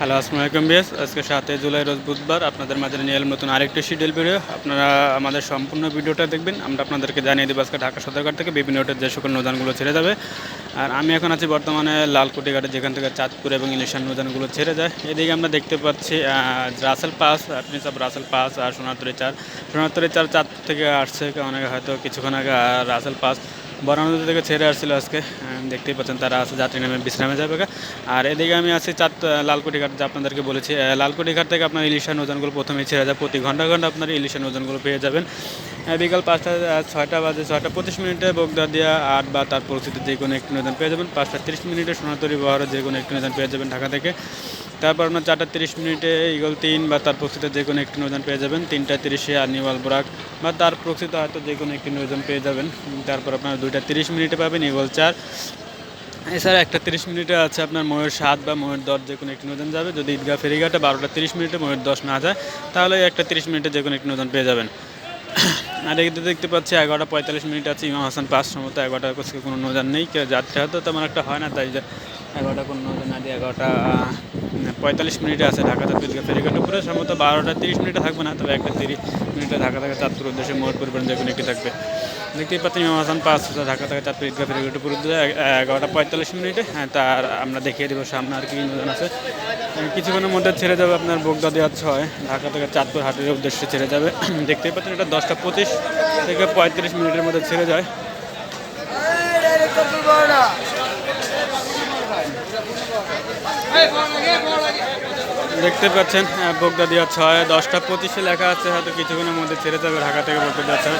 Hello, আসসালামু আলাইকুম BS আজকে সাতই জুলাই, রোজ বুধবার। আপনাদের মাঝে নিয়ে এলাম নতুন আরেকটি শিডিউল ভিডিও। আপনারা আমাদের সম্পূর্ণ ভিডিওটা দেখবেন। আমরা আপনাদেরকে জানিয়ে দেবো আজকে ঢাকা সদরঘাট থেকে বিভিন্ন রুটের যে সকল নৌযানগুলো ছেড়ে যাবে। আর আমি এখন আছি বর্তমানে লালকুটি ঘাটে যেখান থেকে চাঁদপুর এবং ইলিশান নৌযানগুলো ছেড়ে যায়। এদিকে আমরা দেখতে পাচ্ছি রাসেল পাস প্রিন্স অফ রাসেল পাস আর সোনারতরি চার। সোনারতরি চার চাঁদপুর থেকে আসছে। অনেকে হয়তো কিছুক্ষণ আগে রাসেল পাস বরানদী থেকে ছেড়ে আসছিল আজকে দেখতেই পাচ্ছেন তারা আছে যাত্রী নামে, বিশ্রামে যাবে। আর এদিকে আমি আছি চাঁদ লালকুটি ঘাট যে আপনাদেরকে বলেছি। লালকুটি ঘাট থেকে আপনার ইলিশান ওজনগুলো প্রথমে ছেড়ে যায়। প্রতি ঘণ্টা ঘণ্টা আপনার ইলিশান ওজনগুলো পেয়ে যাবেন। বিকাল পাঁচটা ছয়টা বাজে, ছয়টা পঁচিশ মিনিটে বগদা দিয়া আট বা তার পরিস্থিতি যে কোনো একটি নদন পেয়ে যাবেন। পাঁচটা তিরিশ মিনিটে সোনাতরি বহরে যে কোনো একটি নদন পেয়ে যাবেন ঢাকা থেকে। তারপর আপনার চারটা তিরিশ মিনিটে ইগল তিন বা তার প্রকৃতিতে যে কোনো একটি নৌযান পেয়ে যাবেন। তিনটা তিরিশে আর্নিওয়াল বোরাক বা তার প্রকৃত হয়তো যে কোনো একটি নৌযান পেয়ে যাবেন। তারপর আপনার দুইটা তিরিশ মিনিটে পাবেন ইগল চার। এছাড়া একটা তিরিশ মিনিটে আছে আপনার ময়ূর সাত বা ময়ূর দশ যে কোনো একটি নৌযান যাবে। যদি ঈদগাহ ফেরিঘাটে বারোটা তিরিশ মিনিটে ময়ূর দশ না যায়, তাহলে একটা তিরিশ মিনিটে যে কোনো একটি নৌযান পেয়ে যাবেন। আর এদিকে দেখতে পাচ্ছি এগারোটা পঁয়তাল্লিশ মিনিট আছে, ইমাম হাসান পাস সম্ভবত এগারোটার কাছে কোনো নৌযান নেই। কেউ যাত্রী হয়তো তেমন একটা হয় না, তাই এগারোটা কোনো নৌযান না দিয়ে এগারোটা পঁয়তাল্লিশ মিনিটে আছে ঢাকা থেকে ঈদগাহ ফেরিঘাটের উপরে সম্ভবত বারোটা তিরিশ মিনিটে থাকবে না, তবে একটা তিরিশ মিনিটে ঢাকা থেকে চাঁদপুর উদ্দেশ্যে মোট পরিবহন যে একটি থাকবে। দেখতেই পাচ্ছেন ইমাম হাসান পাস, ঢাকা থেকে চাঁদপুর ঈদগাহ ফেরিঘাটের উপর এগারোটা পঁয়তাল্লিশ মিনিটে। হ্যাঁ তার আমরা দেখিয়ে দেবো সামনে আর কি নৌযান আছে। কিছুক্ষণের মধ্যে ছেড়ে যাবে আপনার বোগদা দেওয়া ছয়, ঢাকা থেকে চাঁদপুর হাটের উদ্দেশ্যে ছেড়ে যাবে। দেখতেই পাচ্ছেন এটা দশটা পঁচিশ থেকে পঁয়ত্রিশ মিনিটের মধ্যে ছেড়ে যায়। দেখতে পাচ্ছেন আহ, বোগদা দেওয়া ছয় দশটা পঁচিশে লেখা আছে হয়তো কিছুক্ষণের মধ্যে ছেড়ে যাবে ঢাকা থেকে বোগদা দেওয়া ছয়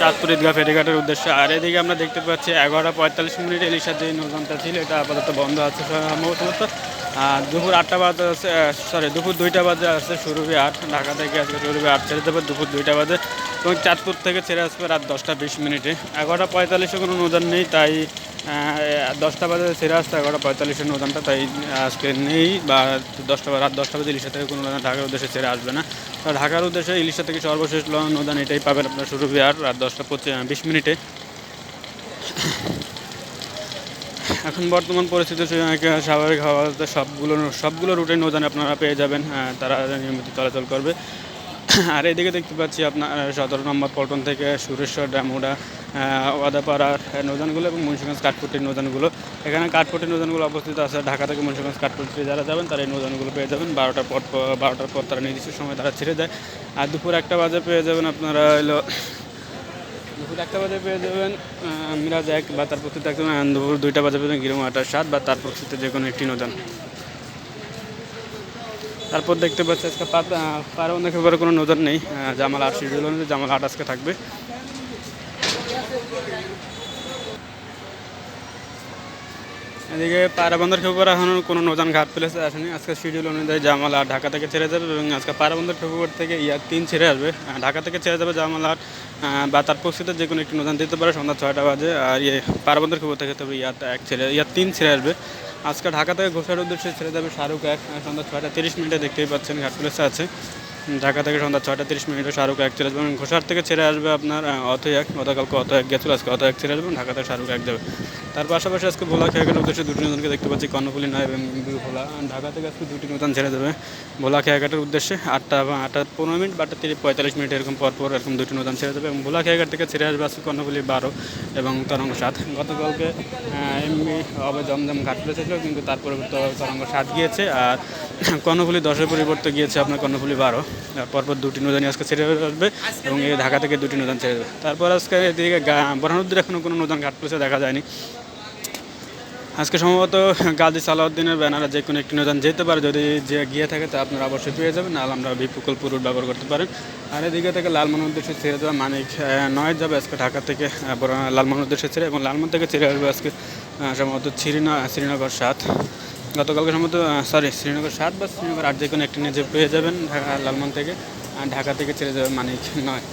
চাঁদপুর ঈদগাহ ফেরিঘাটের উদ্দেশ্যে। আর এদিকে আমরা দেখতে পাচ্ছি এগারোটা পঁয়তাল্লিশ মিনিট ইলিশার যে নৌযানটা ছিল এটা আপাতত বন্ধ আছে সম্ভবত দুপুর আটটা বাজে আছে সরি দুপুর দুইটা বাজে আছে সুরভি আট ঢাকা থেকে আজকে সুরভি আট ছেড়ে যাবে দুপুর দুইটা বাজে। এবং চাঁদপুর থেকে ছেড়ে আসবে রাত দশটা বিশ মিনিটে। এগারোটা পঁয়তাল্লিশে কোনো নৌযান নেই তাই দশটা বাজে ছেড়ে আসতে এগারোটা পঁয়তাল্লিশের নৌযানটা, তাই আজকে নেই, বা দশটা রাত দশটা বাজে ইলিশা থেকে কোনো নৌযান ঢাকার উদ্দেশ্যে ছেড়ে আসবে না। তো ঢাকার উদ্দেশ্যে ইলিশা থেকে সর্বশেষ নৌযান এটাই পাবেন আপনার সুরভি আট রাত দশটা বিশ মিনিটে। এখন বর্তমান পরিস্থিতি স্বাভাবিক হওয়াতে সবগুলো সবগুলো রুটে নৌযান আপনারা পেয়ে যাবেন তারা নিয়মিত চলাচল করবে। আর এদিকে দেখতে পাচ্ছি আপনার সতেরো নম্বর পল্টন থেকে সুরেশ্বর, ডামুডা ওয়াদাপাড়ার নৌযানগুলো এবং মুন্সিগঞ্জ কাঠপুটির নৌযানগুলো। এখানে কাঠপুটির নৌযানগুলো অবস্থিত আছে ঢাকা থেকে মুন্সিগঞ্জ কাঠপুটি যারা যাবেন তারা এই নৌযানগুলো পেয়ে যাবেন। বারোটার পর বারোটার পর তারা নির্দিষ্ট সময় তারা ছেড়ে দেয় আর দুপুর একটা বাজে পেয়ে যাবেন আপনারা হলো, দুপুর একটা বাজে পেয়ে যাবেন মিরাজ এক বা তার প্রস্তুতি একজন দুপুর দুইটা বাজে পেয়ে যাবেন গিরম আটার সাত বা তার প্রস্তুত যে কোনো একটি নৌযান। তারপর দেখতে পাচ্ছি আজকে পাতা পারবন্ধ খেপারে কোনো নজর নেই। জামাল আট শিডিউল অনুযায়ী জামাল আট আজকে থাকবে। এদিকে পায়রাবন্দর খেপুর এখনও কোনো নজান ঘাট প্লেসে আসেনি। আজকে শিডিউল অনুযায়ী জামাল আট ঢাকা থেকে ছেড়ে যাবে এবং আজকে পায়রাবন্দর খেপুর থেকে ইয়ার তিন ছেড়ে আসবে। ঢাকা থেকে ছেড়ে যাবে জামাল আট বা তার পরিস্থিতিতে যে কোনো একটি নজান দিতে পারে সন্ধ্যা ছয়টা বাজে। আর ইয়ে পায়রাবন্দর খেপুর থেকে তবে ইয়ার এক ছেড়ে ইয়ার তিন ছেড়ে আসবে। আজকে ঢাকা থেকে ঘোষার উদ্দেশ্যে ছেড়ে যাবে শাহরুখ এক, সন্ধ্যা ছয়টা তিরিশ মিনিটে দেখতেই পাচ্ছেন ঘাট প্লেসে আছে। ঢাকা থেকে সন্ধ্যা ছয়টা তিরিশ মিনিটে শাহরুখ এক ছেড়ে আসবে ঘোষার থেকে ছেড়ে আসবে আপনার অথৈ এক, গতকালকে অত এক গেছিল, আজকে অত এক ছেড়ে আসবে ঢাকা থেকে শাহরুখ এক যাবে। তার পাশাপাশি আজকে ভোলা খেয়াঘাটের উদ্দেশ্যে দুটি নতুনকে দেখতে পাচ্ছি, কর্ণফুলি নয় এবং ভোলা। ঢাকা থেকে আজকে দুটি নতুন ছেড়ে দেবে, ভোলা খেয়াঘাটের উদ্দেশ্যে আটটা বা আটটা পনেরো মিনিট বা আটটা তিরিশ, পঁয়তাল্লিশ মিনিট এরকম পর পর এরকম দুটি নতুন ছেড়ে দেবে। এবং ভোলা খেয়াঘাট থেকে ছেড়ে আসবে আজকে কর্ণফুলি বারো এবং তরঙ্গ সাত। গতকালকে এমনি অবে জমজম ঘাট পেয়েছিল কিন্তু তার পরিবর্তে তরঙ্গ সাত গিয়েছে। আর কর্ণফুলি দশের পরিবর্তে গিয়েছে আপনার কর্ণফুলি বারো। পরপর দুটি নদানি আজকে ছেড়ে আসবে এবং এই ঢাকা থেকে দুটি নদান ছেড়ে যাবে তারপর আজকে এদিকে বরানুদ্দির এখনও কোনো নদান ঘাট প্লেসে দেখা যায়নি। আজকে সম্ভবত গাজী সালাউদ্দিনের ব্যানারে যে কোনো একটি নদান যেতে পারে। যদি যে গিয়ে থাকে তা আপনারা অবশ্যই পেয়ে যাবেন, নাহলে আমরা বিপুকলপুর রুট ব্যবহার করতে পারেন আর এদিকে থেকে লালমোহন উদ্দেশ্যে ছেড়ে যাওয়া মানিক নয় যাবে আজকে ঢাকা থেকে বরা- উদ্দেশ্যে ছেড়ে, এবং লালমোহন থেকে ছেড়ে আসবে আজকে সম্ভবত শ্রীনগর সাত। গতকালকে সম্ভবত সরি শ্রীনগর সাত বা শ্রীনগর আট যে কোনো একটি নিজে পেয়ে যাবেন ঢাকা লালমন থেকে। আর ঢাকা থেকে ছেড়ে যাবে মানিক নয়।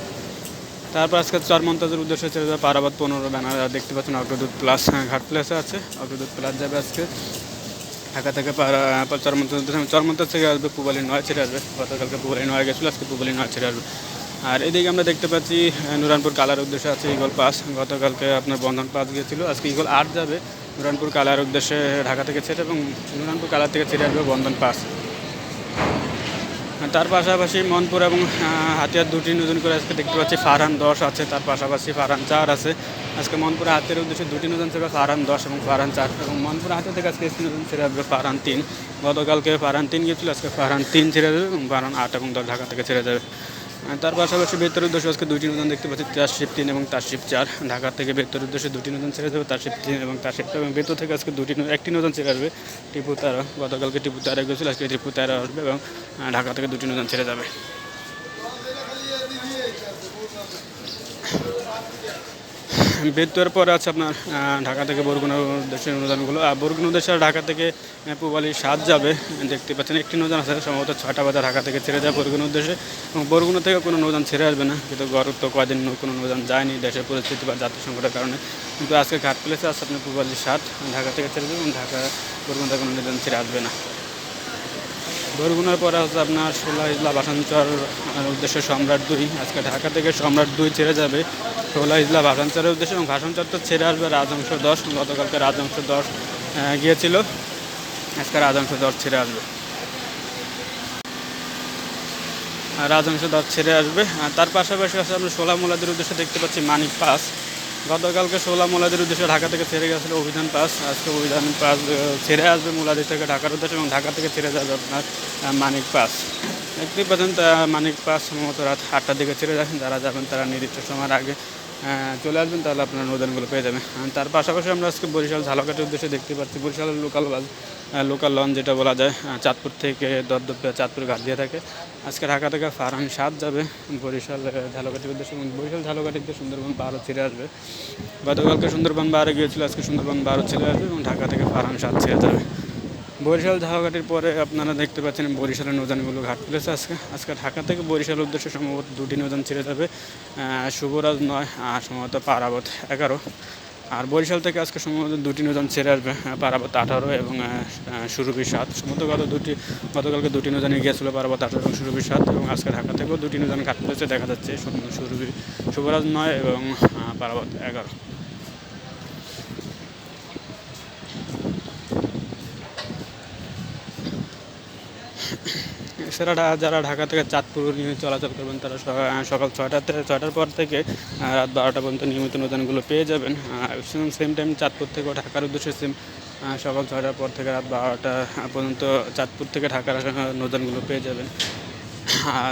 তারপর আজকে চরমন্তাজের উদ্দেশ্যে ছেড়ে যাবে পারাবাদ পনেরো ব্যানার। দেখতে পাচ্ছেন অগ্রদূত প্লাস ঘাট প্লেসে আছে। অগ্রদূত প্লাস যাবে আজকে। ঢাকা থেকে চরমন্তাজ চরমন্তাজ থেকে আসবে, পুবালি নয় ছেড়ে আসবে। গতকালকে পুবালি নয় গেছিল, আজকে পুবালি নয় ছেড়ে আসবে। আর এদিকে আমরা দেখতে পাচ্ছি নুরানপুর কালার উদ্দেশ্যে আছে ইগল পাস। গতকালকে আপনার বন্ধন পাস গিয়েছিল আজকে ইগল আট যাবে। নুরানপুর কালার উদ্দেশ্যে ঢাকা থেকে ছেড়ে এবং নুরানপুর কালার থেকে ছেড়ে আসবে বন্ধন পাস। তার পাশাপাশি মনপুর এবং হাতিয়ার দুটি নতুন করে আজকে দেখতে পাচ্ছি, ফারহান দশ আছে, তার পাশাপাশি ফারহান চার আছে। আজকে মনপুর হাতের উদ্দেশ্যে দুটি নতুন ছিল ফারহান দশ এবং ফারহান চার এবং মনপুর হাতের থেকে আজকে একটি নতুন ছেড়ে আসবে ফারহান তিন। গতকালকে ফারহান তিন গিয়েছিল, আজকে ফারহান তিন ছেড়ে যাবে এবং ফারহান আট এবং দশ ঢাকা থেকে ছেড়ে যাবে। তার পাশাপাশি বেতর উদ্দেশ্যে আজকে দুটি নতুন দেখতে পাচ্ছি তার শিফট তিন এবং তার শিফট চার। ঢাকা থেকে বেতর উদ্দেশ্যে দুটি নতুন ছেড়ে যাবে শিফট তিন এবং তারশিপ শিফট এবং বেতর থেকে আজকে দুটি একটি নতুন ছেড়ে আসবে, টিপু তারা। গতকালকে টিপু তারা গেছিল, আজকে টিপু তারা আসবে এবং ঢাকা থেকে দুটি নতুন ছেড়ে যাবে। বেতুয়ার পরে আছে আপনার ঢাকা থেকে বরগুনা দেশের অনুদানগুলো আর বরগুনা দেশের ঢাকা থেকে পুবালি সাত যাবে, দেখতে পাচ্ছেন একটি নৌযান আছে, সম্ভবত ছয়টা বাজার ঢাকা থেকে ছেড়ে যায় বরগুনা উদ্দেশ্যে। এবং বরগুনা থেকে কোনো নৌযান ছেড়ে আসবে না, কিন্তু গরম তো কয়দিন কোনো নৌযান যায়নি দেশের পরিস্থিতি বা জাতীয় সংকটের কারণে। কিন্তু আজকে ঘাট প্লেসে আছে আপনার পুবালি সাত, ঢাকা থেকে ছেড়ে যাবে এবং ঢাকা বরগুনা থেকে কোনো নৌযান ছেড়ে আসবে না। বরগুনার পরে হচ্ছে আপনার ষোলা ইজলা বাসাঞ্চর উদ্দেশ্যে সম্রাট দুই। আজকে ঢাকা থেকে সম্রাট দুই ছেড়ে যাবে ষোলা ইজলা ভাষাঞ্চরের উদ্দেশ্যে এবং ভাষাঞ্চর তো ছেড়ে আসবে রাজংশ দশ, গতকালকে রাজংশ দশ গিয়েছিল। আজকে রাজংশ দশ ছেড়ে আসবে। রাজংশ দশ ছেড়ে আসবে। তার পাশাপাশি আছে আমরা ষোলা মোলাদের উদ্দেশ্যে দেখতে পাচ্ছি মানিক পাস। গতকালকে ষোলা মোলাদের উদ্দেশ্যে ঢাকা থেকে ছেড়ে গেছিল অভিযান পাস। আজকে অভিযান পাস ছেড়ে আসবে মোলাদি থেকে ঢাকার উদ্দেশ্যে এবং ঢাকা থেকে ছেড়ে যাবে আপনার মানিক পাস। একটি পর্যন্ত মানিক পাস সম্ভবত রাত আটটার দিকে ছেড়ে যাচ্ছেন। যারা যাবেন তারা নির্দিষ্ট সময়ের আগে চলে আসবেন তাহলে আপনার অনুদানগুলো পেয়ে যাবেন। তার পাশাপাশি আমরা আজকে বরিশাল ঝালকাটির উদ্দেশ্যে দেখতে পাচ্ছি বরিশালের লোকাল বাস লোকাল লঞ্চ যেটা বলা যায় চাঁদপুর থেকে দরদপে চাঁদপুর ঘাট দিয়ে থাকে। আজকে ঢাকা থেকে ফারহান সাত যাবে বরিশাল আহ, ঝালকাঠির উদ্দেশ্যে বরিশাল ঝালকাঠিতে সুন্দরবন বারো ছেড়ে আসবে। গতকালকে সুন্দরবন বারো গিয়েছিল আজকে সুন্দরবন বারো ছেড়ে আসবে এবং ঢাকা থেকে ফারহান সাত ছেড়ে যাবে। বরিশাল ঝালকাঠির পরে আপনারা দেখতে পাচ্ছেন বরিশালের নৌজানগুলো ঘাট তুলেছে আজকে আজকে ঢাকা থেকে বরিশাল উদ্দেশ্যে সম্ভবত দুটি নৌজান ছেড়ে যাবে। শুভরাজ নয় আর সম্ভবত পারাবত এগারো। আর বরিশাল থেকে আজকে সম্ভবত দুটি নৌজান ছেড়ে আসবে পারাবত আঠারো এবং সুরভি সাত। সম্ভবত গত দুটি গতকালকে দুটি নৌজানে গিয়েছিল পারাবত আঠারো এবং সুরভি সাত এবং আজকে ঢাকা থেকেও দুটি নৌজান ঘাট তুলেছে দেখা যাচ্ছে সুরভি শুভরাজ নয় এবং পারাবত এগারো। এছাড়া যারা ঢাকা থেকে চাঁদপুর নিয়ে চলাচল করবেন, তারা সকাল থেকে ছয়টার পর থেকে রাত বারোটা পর্যন্ত নিয়মিত নৌযানগুলো পেয়ে যাবেন। সেম টাইম চাঁদপুর থেকে ঢাকার উদ্দেশ্যে সেম সকাল ছয়টার পর থেকে রাত বারোটা পর্যন্ত চাঁদপুর থেকে ঢাকার নৌযানগুলো পেয়ে যাবেন।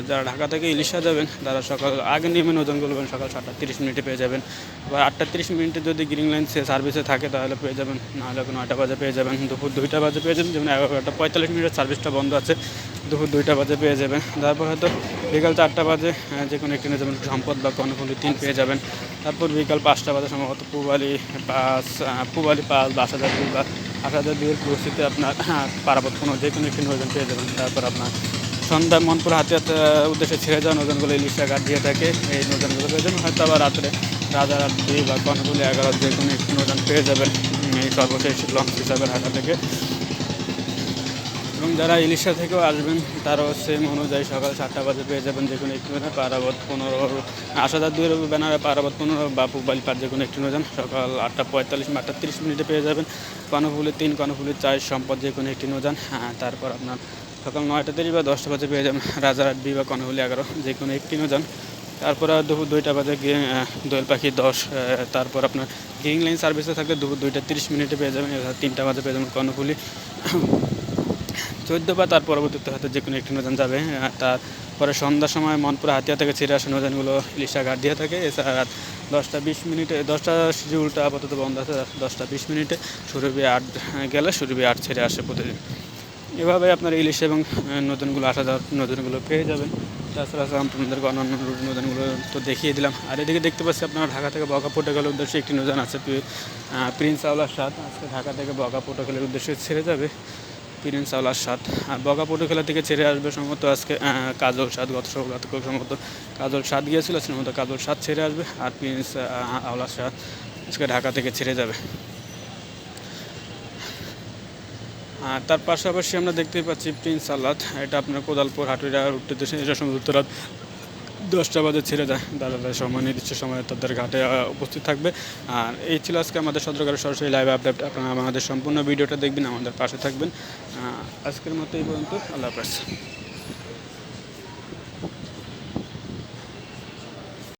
যারা ঢাকা থেকে ইলিশা যাবেন তারা সকাল আগে নেমে নৌযানগুলো করবেন সকাল সাতটা তিরিশ মিনিটে পেয়ে যাবেন। বা আটটা তিরিশ মিনিটে যদি গ্রিন লাইন সার্ভিসে থাকে তাহলে পেয়ে যাবেন। নাহলে নয়টা বাজে পেয়ে যাবেন দুপুর দুইটা বাজে পেয়ে যাবেন যেমন এগারোটা পঁয়তাল্লিশ মিনিটের সার্ভিসটা বন্ধ আছে দুপুর দুইটা বাজে পেয়ে যাবেন। তারপর হয়তো বিকাল চারটা বাজে যে কোনো একটি যেমন সম্পদ বা কর্ণফুলি তিন পেয়ে যাবেন। তারপর বিকাল পাঁচটা বাজে সম্ভবত পুবালি পাঁচ আহ, পুবালি বাস হাজার দুই বা হাজার দুইয়ের পরিস্থিতিতে আপনার পারাবত কোনো যে কোনো একটি নৌযান পেয়ে যাবেন। তারপর আপনার সন্ধ্যা মনপুর হাতিয়ার উদ্দেশ্যে ছেড়ে যাওয়া নৌযানগুলো ইলিশা ঘাট দিয়ে থাকে। এই পেয়ে যাবেন হয়তো আবার রাত্রে রাজারহাট দুই বা কর্ণফুলি এগারো যে কোনো একটি নৌযান পেয়ে যাবেন এই সর্বশেষ লঞ্চ হিসাবে ঢাকা থেকে। এবং যারা ইলিশা থেকেও আসবেন, তারাও সেম অনুযায়ী সকাল সাতটা বাজে পেয়ে যাবেন যে কোনো একটি নৌযান, পারাবত পনেরো হাজার দুইয়ের ব্যানারে পারাবত পনেরো বা পুবালি পার যে কোনো একটি নৌযান সকাল আটটা পঁয়তাল্লিশ আটটা তিরিশ মিনিটে পেয়ে যাবেন। কর্ণফুলি তিন কর্ণফুলি চার সম্পদ যে কোনো একটি হ্যাঁ তারপর আপনার সকাল নয়টা তিরিশ বা দশটা বাজে পেয়ে যাবেন রাজারহাট বি বা কর্ণফুলি এগারো, যে কোনো একটি যান তারপর দুপুর দুইটা বাজে দোয়েল পাখি দশ তারপর আপনার গ্রিন লাইন সার্ভিসে থাকলে দুপুর দুইটা তিরিশ মিনিটে পেয়ে যাবেন তিনটা বাজে পেয়ে যাবেন কর্ণফুলি চোদ্দ বা তার পরবর্তীতে হয়তো যে কোনো একটি নৌযান যাবে তারপরে সন্ধ্যার সময় মনপুরা হাতিয়া থেকে ছিঁড়ে আসা নৌযানগুলো ইলিশা ঘাট দিয়ে থাকে, এছাড়া রাত দশটা বিশ মিনিটে, দশটা শিডিউলটা আপাতত বন্ধ আছে দশটা বিশ মিনিটে। সুরভি আট গেলে সুরভি আট ছেড়ে আসে প্রতিদিন। এভাবে আপনার ইলিশ এবং নতুনগুলো আসা যাওয়ার নতুনগুলো পেয়ে যাবেন। তাছাড়া আপনাদেরকে অন্যান্য রুট নতুনগুলো তো দেখিয়ে দিলাম। আর এদিকে দেখতে পাচ্ছি আপনারা ঢাকা থেকে বকা পোর্টাগালের উদ্দেশ্যে একটি নতুন আছে প্রিন্স আওলার সাত আজকে ঢাকা থেকে বকা পোর্টাগালের উদ্দেশ্যে ছেড়ে যাবে প্রিন্স আওলার সাত আর বকা পোর্টাগালা থেকে ছেড়ে আসবে সম্ভবত আজকে কাজল সাত গত সপ্তাহ সম্ভবত কাজল সাত গিয়েছিল সম্ভবত কাজল সাত ছেড়ে আসবে। আর প্রিন্স আওলার সাত আজকে ঢাকা থেকে ছেড়ে যাবে আর তার পাশাপাশি আমরা দেখতেই পাচ্ছি প্রিন্স সালাদ। এটা আপনার কোদালপুর হাটুরা দেশে এটা সমুদ্র দশটা বাজে ছেড়ে যায় দাদাদের সময়, নির্দিষ্ট সময়ে তাদের ঘাটে উপস্থিত থাকবে। আর এই ছিল আজকে আমাদের সদরকারের সরাসরি লাইভ আপডেট আপনারা আমাদের সম্পূর্ণ ভিডিওটা দেখবেন, আমাদের পাশে থাকবেন। আজকের মতো এই পর্যন্ত। আল্লাহ হাফেজ।